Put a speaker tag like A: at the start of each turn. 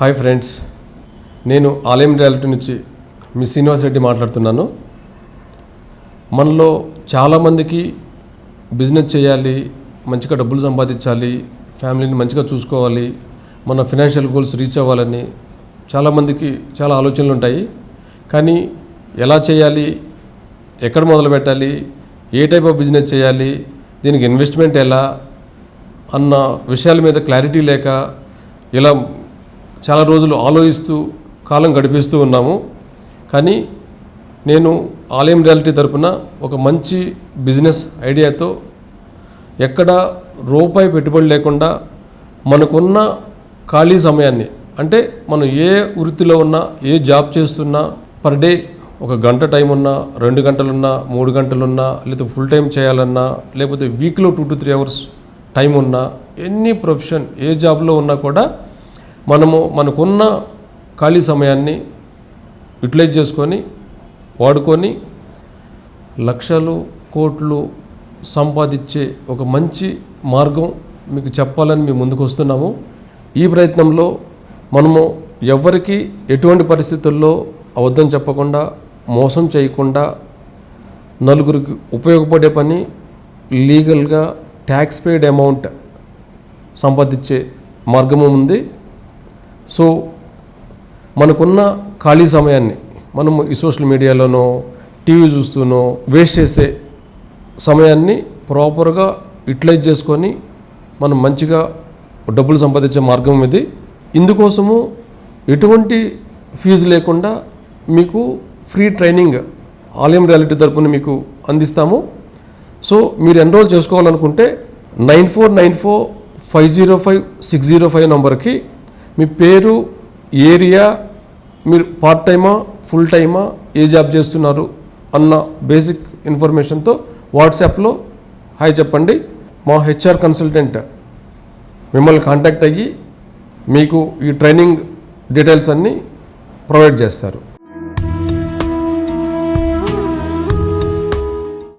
A: Hi friends నేను ఆలయం reality నుంచి మీ శ్రీనివాస్ రెడ్డి మాట్లాడుతున్నాను. మనలో చాలామందికి బిజినెస్ చేయాలి మంచిగా డబ్బులు సంపాదించాలి ఫ్యామిలీని మంచిగా చూసుకోవాలి మన ఫినాన్షియల్ గోల్స్ రీచ్ అవ్వాలని చాలామందికి చాలా ఆలోచనలు ఉంటాయి. కానీ ఎలా చేయాలి ఎక్కడ మొదలు పెట్టాలి ఏ టైప్ ఆఫ్ బిజినెస్ చేయాలి దీనికి ఇన్వెస్ట్మెంట్ ఎలా అన్న విషయాల మీద క్లారిటీ లేక ఇలా చాలా రోజులు ఆలోచిస్తూ కాలం గడిపిస్తూ ఉన్నాము. కానీ నేను ఆలయం రియాలిటీ తరపున ఒక మంచి బిజినెస్ ఐడియాతో ఎక్కడ రూపాయి పెట్టుబడి లేకుండా మనకున్న ఖాళీ సమయాన్ని అంటే మనం ఏ వృత్తిలో ఉన్నా ఏ జాబ్ చేస్తున్నా పర్ డే ఒక గంట టైం ఉన్నా రెండు గంటలున్నా మూడు గంటలున్నా లేకపోతే ఫుల్ టైం చేయాలన్నా లేకపోతే వీక్లో two to three hours time ఉన్నా ఎనీ ప్రొఫెషన్ ఏ జాబ్లో ఉన్నా కూడా మనము మనకున్న ఖాళీ సమయాన్ని యూటిలైజ్ చేసుకొని వాడుకొని లక్షలు కోట్లు సంపాదించే ఒక మంచి మార్గం మీకు చెప్పాలని మేము ముందుకు వస్తున్నాము. ఈ ప్రయత్నంలో మనము ఎవరికి ఎటువంటి పరిస్థితుల్లో అబద్ధం చెప్పకుండా మోసం చేయకుండా నలుగురికి ఉపయోగపడే పని లీగల్గా ట్యాక్స్ పేడ్ అమౌంట్ సంపాదించే మార్గము ఉంది. సో మనకున్న ఖాళీ సమయాన్ని మనము ఈ సోషల్ మీడియాలోనో టీవీ చూస్తూనో వేస్ట్ చేసే సమయాన్ని ప్రాపర్గా యూటిలైజ్ చేసుకొని మనం మంచిగా డబ్బులు సంపాదించే మార్గం ఇది. ఇందుకోసము ఎటువంటి ఫీజు లేకుండా మీకు ఫ్రీ ట్రైనింగ్ ఆలయం రియాలిటీ తరపున మీకు అందిస్తాము. సో మీరు ఎన్రోల్ చేసుకోవాలనుకుంటే nine four nine four five zero five six zero five నంబర్కి మీ పేరు ఏరియా మీరు పార్ట్ టైమా ఫుల్ టైమా ఏ జాబ్ చేస్తున్నారు అన్న బేసిక్ ఇన్ఫర్మేషన్తో వాట్సాప్లో హాయ్ చెప్పండి. మా హెచ్ఆర్ కన్సల్టెంట్ మిమ్మల్ని కాంటాక్ట్ అయ్యి మీకు ఈ ట్రైనింగ్ డీటెయిల్స్ అన్నీ ప్రొవైడ్ చేస్తారు.